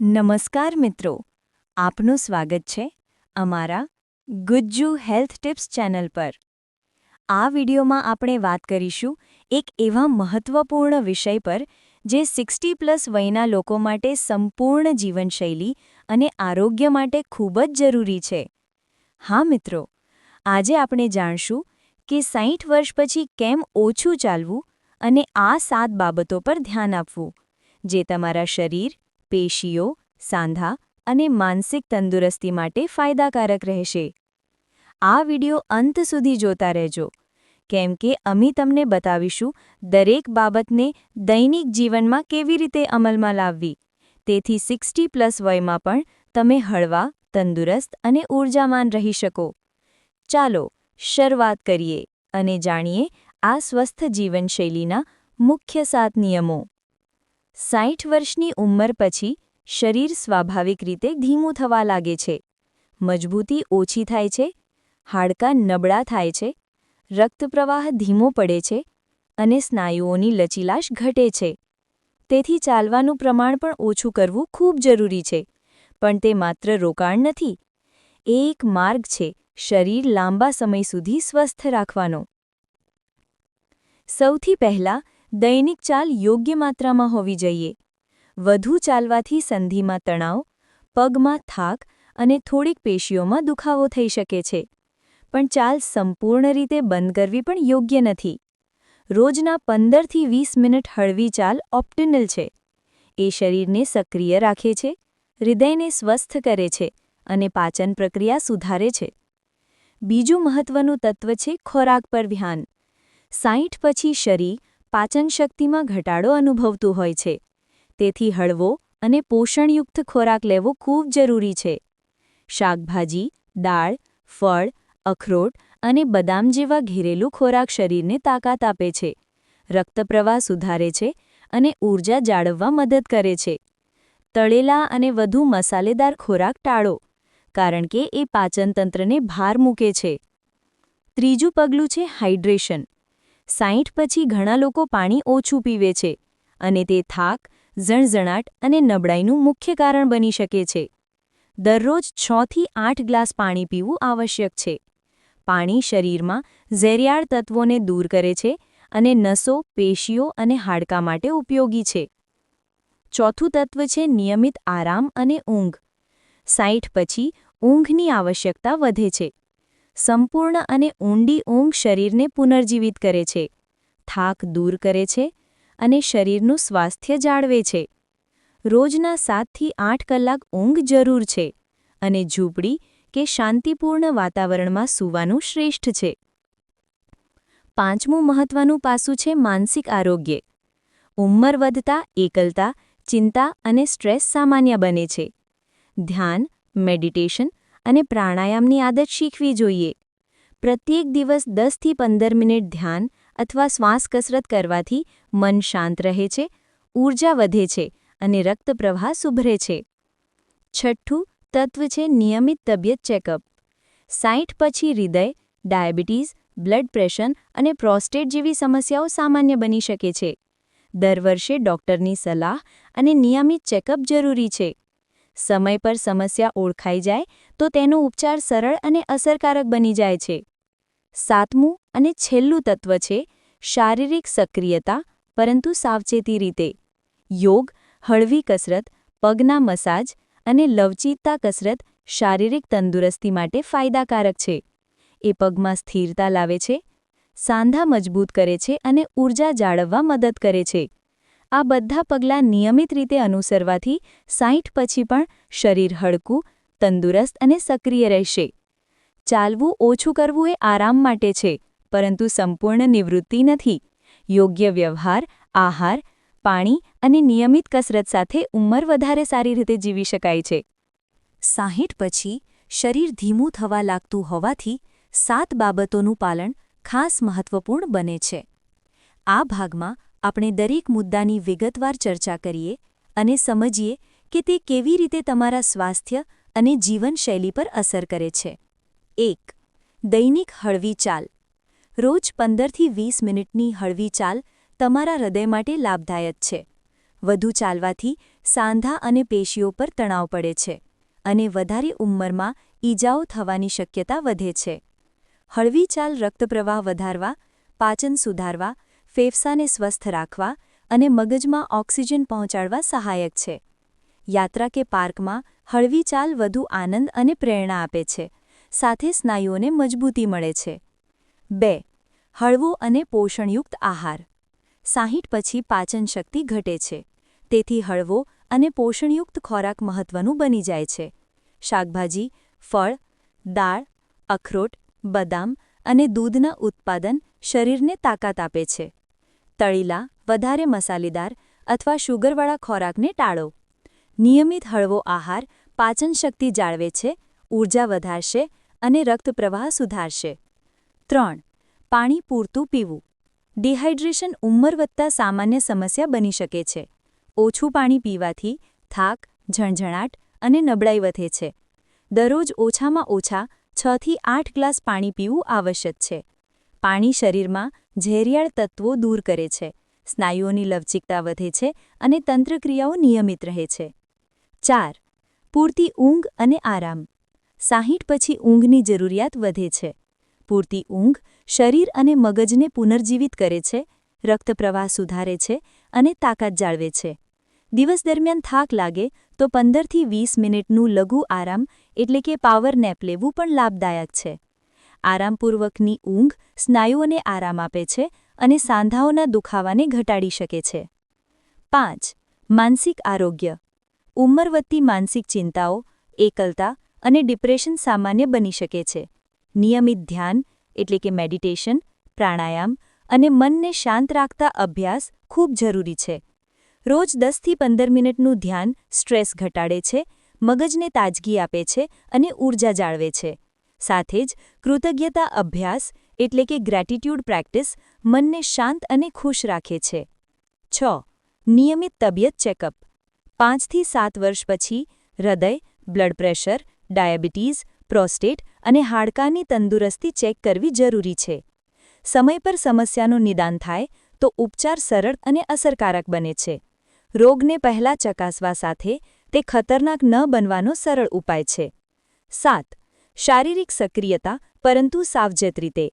નમસ્કાર મિત્રો, આપનું સ્વાગત છે અમારા ગુજ્જુ હેલ્થ ટિપ્સ ચેનલ પર. આ વિડીયોમાં આપણે વાત કરીશું એક એવા મહત્વપૂર્ણ વિષય પર જે સિક્સટી પ્લસ વયના લોકો માટે સંપૂર્ણ જીવનશૈલી અને આરોગ્ય માટે ખૂબ જ જરૂરી છે. હા મિત્રો, આજે આપણે જાણશું કે સાહીઠ વર્ષ પછી કેમ ઓછું ચાલવું અને આ સાત બાબતો પર ધ્યાન આપવું, જે તમારા શરીર પેશીઓ, સાંધા અને માનસિક તંદુરસ્તી માટે ફાયદાકારક રહેશે. આ વિડિયો અંત સુધી જોતા રહેજો. કેમ કે અમે તમને બતાવીશું દરેક બાબતને દૈનિક જીવનમાં કેવી રીતે અમલમાં લાવવી. તેથી સિક્સટી પ્લસ વયમાં પણ તમે હળવા, તંદુરસ્ત અને ઊર્જામાન રહી શકો. ચાલો શરૂઆત કરીએ અને જાણીએ આ સ્વસ્થ જીવનશૈલીના મુખ્ય સાત નિયમો. સાઠ વર્ષની ઉંમર પછી શરીર સ્વાભાવિક રીતે ધીમું થવા લાગે છે. મજબૂતી ઓછી થાય છે, હાડકાં નબળા થાય છે, રક્તપ્રવાહ ધીમો પડે છે અને સ્નાયુઓની લચીલાશ ઘટે છે. તેથી ચાલવાનું પ્રમાણ પણ ઓછું કરવું ખૂબ જરૂરી છે, પણ તે માત્ર રોકાણ નથી. એ એક માર્ગ છે શરીર લાંબા સમય સુધી સ્વસ્થ રાખવાનો. સૌથી પહેલાં દૈનિક ચાલ યોગ્ય માત્રામાં હોવી જોઈએ. વધુ ચાલવાથી સંધિમાં તણાવ, પગમાં થાક અને થોડીક પેશીઓમાં દુખાવો થઈ શકે છે. પણ ચાલ સંપૂર્ણ રીતે બંધ કરવી પણ યોગ્ય નથી. રોજના પંદરથી વીસ મિનિટ હળવી ચાલ ઓપ્ટિનલ છે. એ શરીરને સક્રિય રાખે છે, હૃદયને સ્વસ્થ કરે છે અને પાચન પ્રક્રિયા સુધારે છે. બીજું મહત્વનું તત્વ છે ખોરાક પર ધ્યાન. સાઈઠ પછી શરીર પાચનશક્તિમાં ઘટાડો અનુભવતું હોય છે. તેથી હળવો અને પોષણયુક્ત ખોરાક લેવો ખૂબ જરૂરી છે. શાકભાજી, દાળ, ફળ, અખરોટ અને બદામ જેવા ઘેરેલું ખોરાક શરીરને તાકાત આપે છે. રક્તપ્રવાહ સુધારે છે અને ઊર્જા જાળવવા મદદ કરે છે. તળેલા અને વધુ મસાલેદાર ખોરાક ટાળો, કારણ કે એ પાચનતંત્રને ભાર મૂકે છે. ત્રીજું પગલું છે હાઇડ્રેશન. સાઈઠ પછી ઘણા લોકો પાણી ઓછું પીવે છે અને તે થાક, ઝણઝણાટ અને નબળાઈનું મુખ્ય કારણ બની શકે છે. દરરોજ છથી આઠ ગ્લાસ પાણી પીવું આવશ્યક છે. પાણી શરીરમાં ઝેરિયાળ તત્વોને દૂર કરે છે અને નસો, પેશીઓ અને હાડકાં માટે ઉપયોગી છે. ચોથું તત્વ છે નિયમિત આરામ અને ઊંઘ. સાઈઠ પછી ઊંઘની આવશ્યકતા વધે છે. સંપૂર્ણ અને ઊંડી ઊંઘ શરીરને પુનર્જીવિત કરે છે. થાક દૂર કરે છે અને શરીરનું સ્વાસ્થ્ય જાળવે છે. રોજના સાતથી આઠ કલાક ઊંઘ જરૂર છે અને ઝૂંપડી કે શાંતિપૂર્ણ વાતાવરણમાં સૂવાનું શ્રેષ્ઠ છે. પાંચમું મહત્વનું પાસું છે માનસિક આરોગ્ય. ઉંમર વધતા, એકલતા, ચિંતા અને સ્ટ્રેસ સામાન્ય બને છે. ધ્યાન, મેડિટેશન અને પ્રાણાયામની આદત શીખવી જોઈએ. પ્રત્યેક દિવસ દસથી પંદર મિનિટ ધ્યાન અથવા શ્વાસ કસરત કરવાથી મન શાંત રહે છે ઊર્જા વધે છે અને રક્ત પ્રવાહ સુભરે છે. છઠ્ઠું તત્વ છે નિયમિત તબિયત ચેકઅપ. સાઠ પછી હૃદય, ડાયાબિટીસ, બ્લડ પ્રેશર અને પ્રોસ્ટેટ જેવી સમસ્યાઓ સામાન્ય બની શકે છે. દર વર્ષે ડોક્ટરની સલાહ અને નિયમિત ચેકઅપ જરૂરી છે. સમય પર સમસ્યા ઓળખાઈ જાય તો તેનો ઉપચાર સરળ અને અસરકારક બની જાય છે. સાતમું અને છેલ્લું તત્વ છે શારીરિક સક્રિયતા, પરંતુ સાવચેતી રીતે. યોગ, હળવી કસરત, પગના મસાજ અને લવચીકતા કસરત શારીરિક તંદુરસ્તી માટે ફાયદાકારક છે. એ પગમાં સ્થિરતા લાવે છે, સાંધા મજબૂત કરે છે અને ઊર્જા જાળવવા મદદ કરે છે. આ બધા પગલાં નિયમિત રીતે અનુસરવાથી સાઠ પછી પણ શરીર હળકું, તંદુરસ્ત અને સક્રિય રહેશે. ચાલવું ઓછું કરવું એ આરામ માટે છે, પરંતુ સંપૂર્ણ નિવૃત્તિ નથી. યોગ્ય વ્યવહાર, આહાર, પાણી અને નિયમિત કસરત સાથે ઉંમર વધારે સારી રીતે જીવી શકાય છે. સાહીઠ પછી શરીર ધીમું થવા લાગતું હોવાથી સાત બાબતોનું પાલન ખાસ મહત્વપૂર્ણ બને છે. આ ભાગમાં આપણે દરેક મુદ્દાની વિગતવાર ચર્ચા કરીએ અને સમજીએ કે તે કેવી રીતે તમારા સ્વાસ્થ્ય અને જીવનશૈલી પર અસર કરે છે. એક, દૈનિક હળવી ચાલ. રોજ પંદરથી વીસ મિનિટની હળવી ચાલ તમારા હૃદય માટે લાભદાયક છે. વધુ ચાલવાથી સાંધા અને પેશીઓ પર તણાવ પડે છે અને વધારે ઉંમરમાં ઈજાઓ થવાની શક્યતા વધે છે. હળવી ચાલ રક્તપ્રવાહ વધારવા, પાચન સુધારવા ફેફસાને સ્વસ્થ રાખવા અને મગજમાં ઓક્સિજન પહોંચાડવા સહાયક છે. યાત્રા કે પાર્કમાં હળવી ચાલ વધુ આનંદ અને પ્રેરણા આપે છે. સાથે સ્નાયુઓને મજબૂતી મળે છે. બે, હળવો અને પોષણયુક્ત આહાર. સાહીઠ પછી પાચન શક્તિ ઘટે છે. તેથી હળવો અને પોષણયુક્ત ખોરાક મહત્વનું બની જાય છે. શાકભાજી, ફળ, દાળ, અખરોટ, બદામ અને દૂધના ઉત્પાદન શરીરને તાકાત આપે છે. તળીલા, વધારે મસાલેદાર અથવા શુગરવાળા ખોરાકને ટાળો. નિયમિત હળવો આહાર પાચનશક્તિ જાળવે છે ઊર્જા વધારશે અને રક્તપ્રવાહ સુધારશે. ત્રણ, પાણી પૂરતું પીવું. ડિહાઇડ્રેશન ઉંમર વધતા સામાન્ય સમસ્યા બની શકે છે. ઓછું પાણી પીવાથી થાક, ઝણઝણાટ અને નબળાઈ વધે છે. દરરોજ ઓછામાં ઓછા છથી આઠ ગ્લાસ પાણી પીવું આવશ્યક છે. પાણી શરીરમાં ઝેરિયાળ તત્વો દૂર કરે છે. સ્નાયુઓની લવચિકતા વધે છે અને તંત્રક્રિયાઓ નિયમિત રહે છે. ચાર, પૂરતી ઊંઘ અને આરામ. સાહીઠ પછી ઊંઘની જરૂરિયાત વધે છે. પૂરતી ઊંઘ શરીર અને મગજને પુનર્જીવિત કરે છે રક્તપ્રવાહ સુધારે છે અને તાકાત જાળવે છે. દિવસ દરમિયાન થાક લાગે તો પંદરથી વીસ મિનિટનું લઘુ આરામ એટલે કે પાવર નેપ લેવું પણ લાભદાયક છે. આરામપૂર્વકની ઊંઘ સ્નાયુઓને આરામ આપે છે અને સાંધાઓના દુખાવાને ઘટાડી શકે છે. પાંચ, માનસિક આરોગ્ય. ઉંમર માનસિક ચિંતાઓ, એકલતા અને ડિપ્રેશન સામાન્ય બની શકે છે. નિયમિત ધ્યાન એટલે કે મેડિટેશન, પ્રાણાયામ અને મનને શાંત રાખતા અભ્યાસ ખૂબ જરૂરી છે. રોજ દસથી પંદર મિનિટનું ધ્યાન સ્ટ્રેસ ઘટાડે છે, મગજને તાજગી આપે છે અને ઊર્જા જાળવે છે. સાથે જ કૃતજ્ઞતા અભ્યાસ એટલે કે ગ્રેટિટ્યૂડ પ્રેક્ટિસ મનને શાંત અને ખુશ રાખે છે. છ. નિયમિત તબિયત ચેકઅપ પાંચથી સાત વર્ષ પછી હૃદય બ્લડ પ્રેશર ડાયાબિટીઝ પ્રોસ્ટેટ અને હાડકાની તંદુરસ્તી ચેક કરવી જરૂરી છે. સમય પર સમસ્યાનું નિદાન થાય તો ઉપચાર સરળ અને અસરકારક બને છે. રોગને પહેલા ચકાસવા સાથે તે ખતરનાક ન બનવાનો સરળ ઉપાય છે. સાત. શારીરિક સક્રિયતા, પરંતુ સાવચેત રીતે.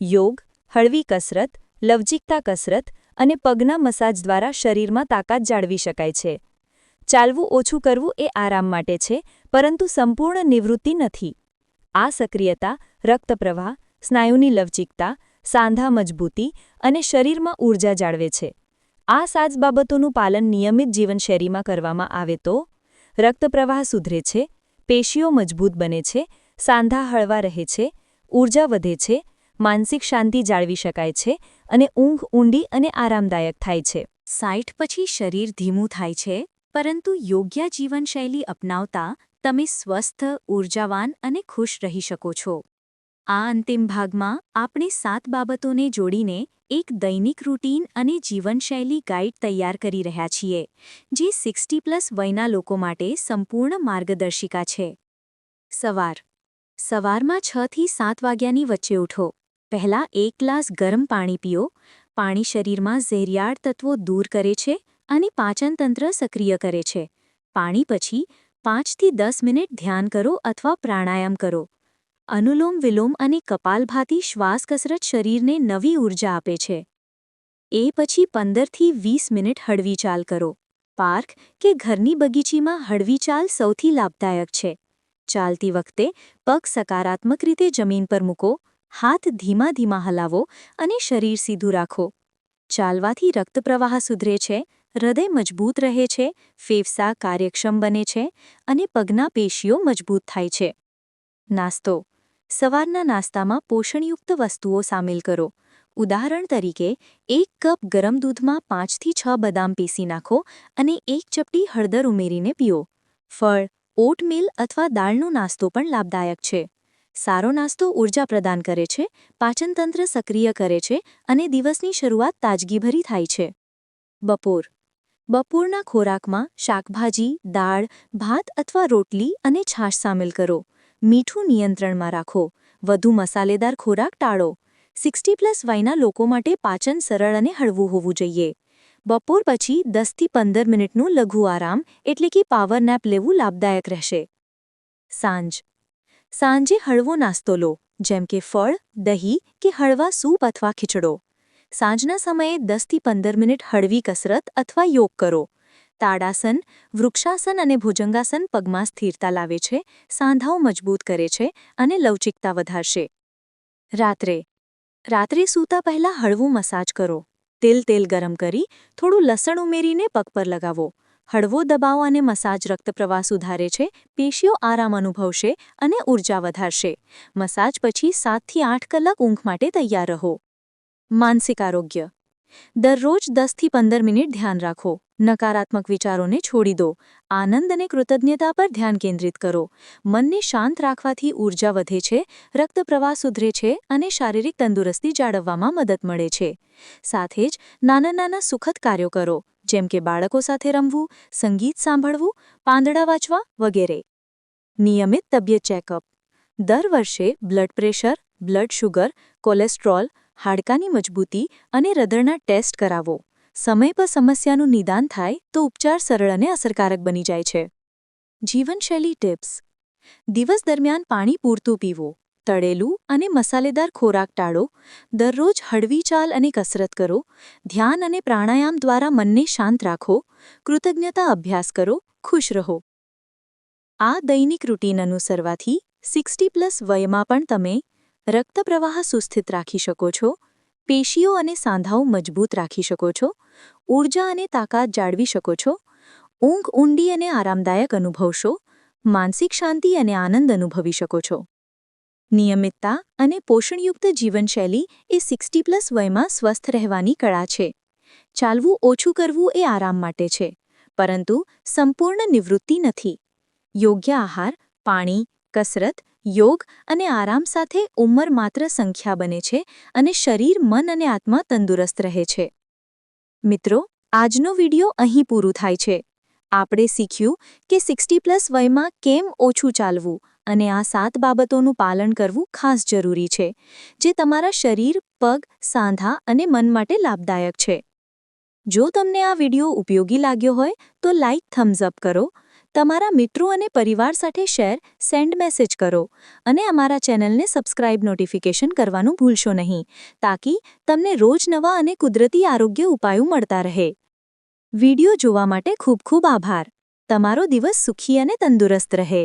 યોગ, હળવી કસરત, લવચિકતા કસરત અને પગના મસાજ દ્વારા શરીરમાં તાકાત જાળવી શકાય છે. ચાલવું ઓછું કરવું એ આરામ માટે છે, પરંતુ સંપૂર્ણ નિવૃત્તિ નથી. આ સક્રિયતા, રક્તપ્રવાહ, સ્નાયુની લવચિકતા, સાંધા મજબૂતી અને શરીરમાં ઊર્જા જાળવે છે. આ સાજ બાબતોનું પાલન નિયમિત જીવનશૈલીમાં કરવામાં આવે તો, રક્તપ્રવાહ સુધરે છે, પેશીઓ મજબૂત બને છે સાંધા હળવા રહે છે ઊર્જા વધે છે, માનસિક શાંતિ જાળવી શકાય છે અને ઊંઘ ઊંડી અને આરામદાયક થાય છે. સાઠ પછી શરીર ધીમું થાય છે, પરંતુ યોગ્ય જીવનશૈલી અપનાવતા તમે સ્વસ્થ ઊર્જાવાન અને ખુશ રહી શકો છો. આ અંતિમ ભાગમાં આપણે સાત બાબતોને જોડીને એક દૈનિક રૂટીન અને જીવનશૈલી ગાઈડ તૈયાર કરી રહ્યા છીએ, જે સિક્સટી પ્લસ વયના લોકો માટે સંપૂર્ણ માર્ગદર્શિકા છે. સવાર સવારમાં છથી સાત વાગ્યાની વચ્ચે ઉઠો. પહેલાં એક ગ્લાસ ગરમ પાણી પીઓ. પાણી શરીરમાં ઝેરિયાળ તત્વો દૂર કરે છે અને પાચનતંત્ર સક્રિય કરે છે. પાણી પછી પાંચથી દસ મિનિટ ધ્યાન કરો અથવા પ્રાણાયામ કરો. અનુલોમ વિલોમ અને કપાલભાતી શ્વાસ કસરત શરીરને નવી ઊર્જા આપે છે. એ પછી પંદરથી વીસ મિનિટ હળવી ચાલ કરો. પાર્ક કે ઘરની બગીચીમાં હળવી ચાલ સૌથી લાભદાયક છે. ચાલતી વખતે પગ સકારાત્મક રીતે જમીન પર મૂકો, હાથ ધીમા ધીમા હલાવો અને શરીર સીધું રાખો. ચાલવાથી રક્તપ્રવાહ સુધરે છે, હૃદય મજબૂત રહે છે, ફેફસા કાર્યક્ષમ બને છે અને પગના પેશીઓ મજબૂત થાય છે. નાસ્તો. સવારના નાસ્તામાં પોષણયુક્ત વસ્તુઓ સામેલ કરો. ઉદાહરણ તરીકે, એક કપ ગરમ દૂધમાં પાંચથી છ બદામ પીસી નાખો અને એક ચપટી હળદર ઉમેરીને પીઓ. ફળ. ઓટમીલ અથવા દાળનો નાસ્તો પણ લાભદાયક છે. સારો નાસ્તો ઊર્જા પ્રદાન કરે છે, પાચનતંત્ર સક્રિય કરે છે અને દિવસની શરૂઆત તાજગીભરી થાય છે. બપોર. બપોરના ખોરાકમાં શાકભાજી, દાળ, ભાત અથવા રોટલી અને છાશ સામેલ કરો. મીઠું નિયંત્રણમાં રાખો. વધુ મસાલેદાર ખોરાક ટાળો. સિક્સટી પ્લસ વયના લોકો માટે પાચન સરળ અને હળવું હોવું જોઈએ. બપોર પછી દસથી પંદર મિનિટનું લઘુ આરામ, એટલે કે પાવર નેપ લેવું લાભદાયક રહેશે. સાંજ. સાંજે હળવો નાસ્તો લો, જેમ કે ફળ, દહીં કે હળવા સૂપ અથવા ખીચડો. સાંજના સમયે દસથી પંદર મિનિટ હળવી કસરત અથવા યોગ કરો. તાડાસન, વૃક્ષાસન અને ભુજંગાસન પગમાં સ્થિરતા લાવે છે, સાંધાઓ મજબૂત કરે છે અને લવચિકતા વધારશે. રાત્રે. રાત્રે સૂતા પહેલાં હળવું મસાજ કરો. તેલ તેલ ગરમ કરી થોડું લસણ ઉમેરીને પગ પર લગાવો. હળવો દબાવ અને મસાજ રક્તપ્રવાહ સુધારે છે, પેશીઓ આરામ અનુભવશે અને ઊર્જા વધારશે. મસાજ પછી સાતથી આઠ કલાક ઊંઘ માટે તૈયાર રહો. માનસિક આરોગ્ય દરરોજ દસથી પંદર મિનિટ ધ્યાન રાખો. નકારાત્મક વિચારોને છોડી દો. આનંદ અને કૃતજ્ઞતા પર ધ્યાન કેન્દ્રિત કરો. મનને શાંત રાખવાથી ઊર્જા વધે છે, રક્ત પ્રવાહ સુધરે છે અને શારીરિક તંદુરસ્તી જાળવવામાં મદદ મળે છે. સાથે જ નાના નાના સુખદ કાર્યો કરો, જેમ કે બાળકો સાથે રમવું, સંગીત સાંભળવું, પાંદડા વાંચવા વગેરે. નિયમિત તબિયત ચેકઅપ. દર વર્ષે blood pressure, blood sugar, cholesterol, હાડકાની મજબૂતી અને હૃદયના ટેસ્ટ કરાવો. સમય પર સમસ્યાનું નિદાન થાય તો ઉપચાર સરળ અને અસરકારક બની જાય છે. જીવનશૈલી ટિપ્સ. દિવસ દરમિયાન પાણી પૂરતું પીવું, તળેલું અને મસાલેદાર ખોરાક ટાળો, દરરોજ હળવી ચાલ અને કસરત કરો, ધ્યાન અને પ્રાણાયામ દ્વારા મનને શાંત રાખો, કૃતજ્ઞતા અભ્યાસ કરો, ખુશ રહો. આ દૈનિક રૂટીન અનુસરવાથી સિક્સટી પ્લસ વયમાં પણ તમે રક્તપ્રવાહ સુસ્થિત રાખી શકો છો. પેશીઓ અને સાંધાઓ મજબૂત રાખી શકો છો ઊર્જા અને તાકાત જાળવી શકો છો, ઊંઘ ઊંડી અને આરામદાયક અનુભવશો, માનસિક શાંતિ અને આનંદ અનુભવી શકો છો. નિયમિતતા અને પોષણયુક્ત જીવનશૈલી એ સિક્સટી પ્લસ વયમાં સ્વસ્થ રહેવાની કળા છે. ચાલવું ઓછું કરવું એ આરામ માટે છે, પરંતુ સંપૂર્ણ નિવૃત્તિ નથી. યોગ્ય આહાર, પાણી, કસરત યોગ અને આરામ સાથે ઉંમર માત્ર સંખ્યા બને છે અને શરીર, મન અને આત્મા તંદુરસ્ત રહે છે. મિત્રો, આજનો વિડિયો અહીં પૂરું થાય છે. આપણે શીખ્યું કે સિક્સટી પ્લસ વયમાં કેમ ઓછું ચાલવું અને આ સાત બાબતોનું પાલન કરવું ખાસ જરૂરી છે, જે તમારા શરીર, પગ, સાંધા અને મન માટે લાભદાયક છે. જો તમને આ વિડિયો ઉપયોગી લાગ્યો હોય તો લાઇક થમ્સ અપ કરો તમારા મિત્રો અને પરિવાર સાથે શેર, સેન્ડ મેસેજ કરો અને અમારા ચેનલને સબસ્ક્રાઇબ નોટિફિકેશન કરવાનું ભૂલશો નહીં તાકી તમને રોજ નવા અને કુદરતી આરોગ્ય ઉપાયો મળતા રહે. વિડિયો જોવા માટે ખૂબ ખૂબ આભાર. તમારો દિવસ સુખી અને તંદુરસ્ત રહે.